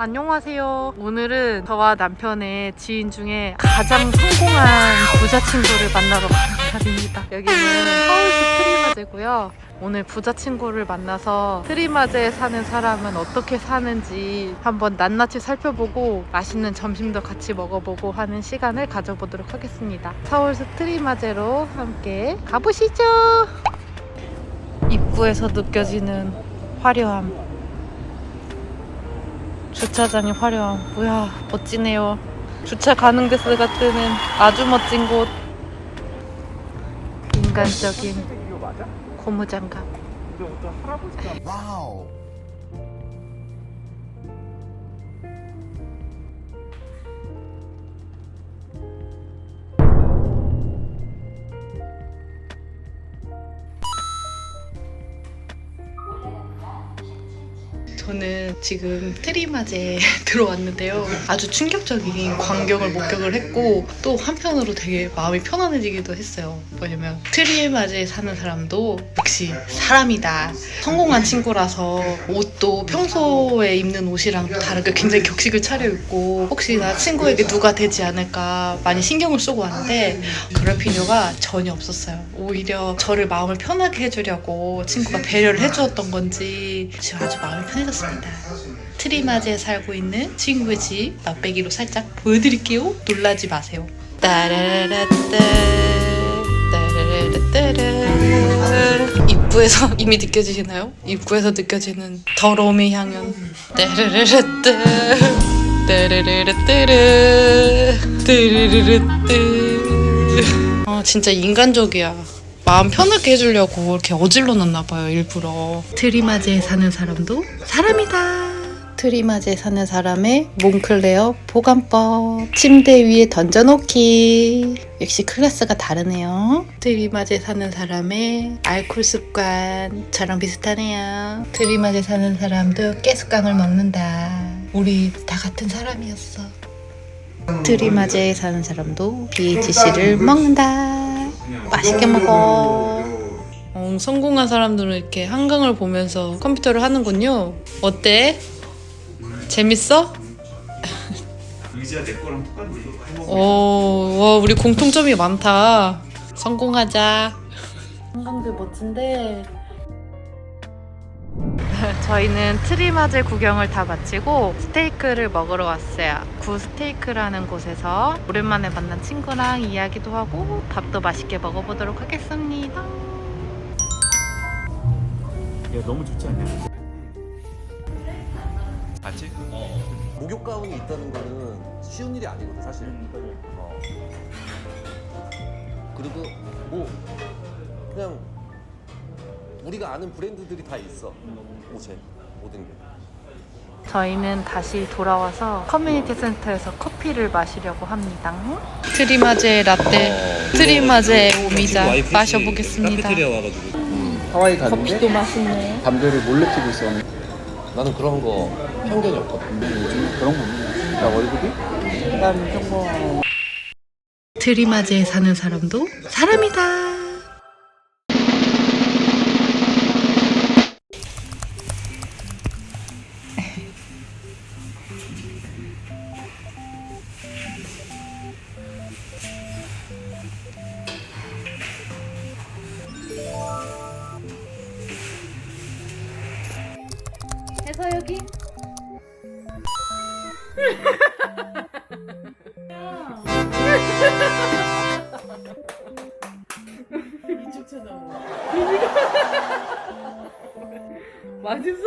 안녕하세요. 오늘은 저와 남편의 지인 중에 가장 성공한 부자 친구를 만나러 가는 날입니다. 여기는 서울시 트리마제고요. 오늘 부자 친구를 만나서 트리마제에 사는 사람은 어떻게 사는지 한번 낱낱이 살펴보고 맛있는 점심도 같이 먹어보고 하는 시간을 가져보도록 하겠습니다. 서울시 트리마제로 함께 가보시죠. 입구에서 느껴지는 화려함. 주차장의 화려함. 뭐야, 멋지네요. 주차 가능 데스가 뜨는 아주 멋진 곳. 인간적인? 고무장갑. 와우. 저는 지금 트리마제에 들어왔는데요. 아주 충격적인 광경을 목격을 했고 또 한편으로 되게 마음이 편안해지기도 했어요. 뭐냐면 트리마제에 사는 사람도 역시 사람이다. 성공한 친구라서 옷도 평소에 입는 옷이랑 다르게 굉장히 격식을 차려입고 혹시 나 친구에게 누가 되지 않을까 많이 신경을 쓰고 왔는데 그럴 필요가 전혀 없었어요. 오히려 저를 마음을 편하게 해주려고 친구가 배려를 해주었던 건지 지금 아주 마음이 편해졌습니다. 트리마제에 살고 있는 친구의 집 맛배기로 살짝 보여드릴게요. 놀라지 마세요. 따라라따 따라라따라 입구에서 이미 느껴지시나요? 입구에서 느껴지는 더러움의 향연 따라라따 따라라따라 따라라따 아 진짜 인간적이야. 마음 편하게 해주려고 이렇게 어질러 놨나 봐요 일부러. 트리마제에 사는 사람도 사람이다. 트리마제에 사는 사람의 몽클레어 보관법. 침대 위에 던져놓기. 역시 클래스가 다르네요. 트리마제 사는 사람의 알코올 습관 저랑 비슷하네요. 트리마제 사는 사람도 깨숙강을 먹는다. 우리 다 같은 사람이었어. 트리마제에 사는 사람도 BHC를 먹는다. 맛있게 먹어. 어, 성공한 사람들은 이렇게 한강을 보면서 컴퓨터를 하는군요. 어때? 재밌어? 의지가 내 거랑 똑같네. 오, 와, 우리 공통점이 많다. 성공하자. 한강들 멋진데. 저희는 트리마제 구경을 다 마치고 스테이크를 먹으러 왔어요. 구 스테이크라는 곳에서 오랜만에 만난 친구랑 이야기도 하고 밥도 맛있게 먹어보도록 하겠습니다. 야 너무 좋지 않냐? 맞지? 목욕 가운이 있다는 거는 쉬운 일이 아니거든 사실. 어. 그리고 뭐 그냥 우리가 아는 브랜드들이 다 있어 옷에 모든 게. 저희는 다시 돌아와서 커뮤니티 센터에서 커피를 마시려고 합니다. 트리마제 라떼, 트리마제 오미자 마셔보겠습니다. 와가지고 하와이 가는데 커피도 맛있네. 담배를 몰래 피고 있었는데 나는 그런 거 편견이 없거든. 요즘 그런 거 없네 나 월급이? 난 정말 트리마제에 사는 사람도 사람이다. 해서 여기 맛있어?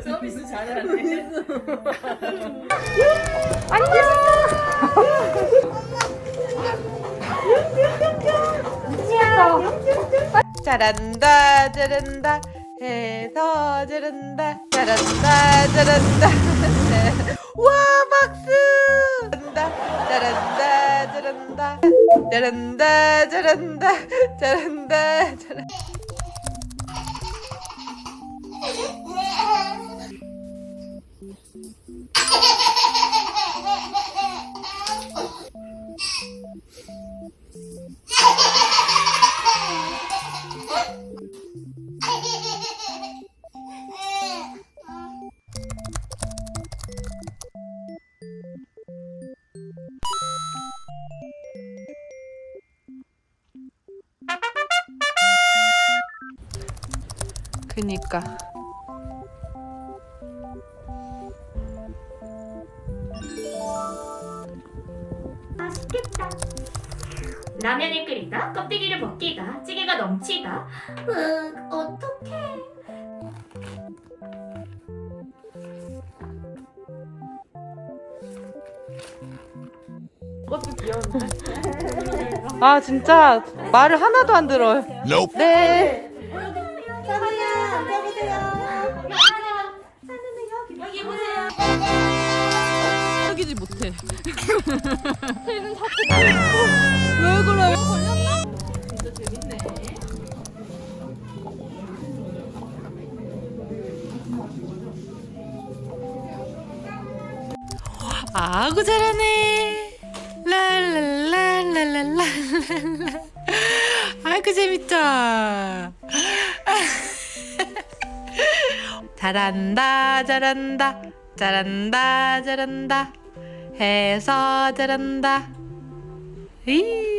서비스 잘하네. 잘한다 잘한다. 해서 잘한다 잘한다 잘한다. 와 박수! 잘한다 잘한다 잘한다. 잘한다 잘한다 잘한다 잘한다 그니까. 맛있겠다. 라면을 끓이다, 껍데기를 벗기다, 찌개가 넘치다. 으, 어떡해. 아 진짜 말을 하나도 안 들어요. 네. 왜 그래? 아구 잘하네. 랄랄랄랄랄랄라. 아이고 재밌다. 잘한다 잘한다 잘한다 잘한다 해서 잘한다 이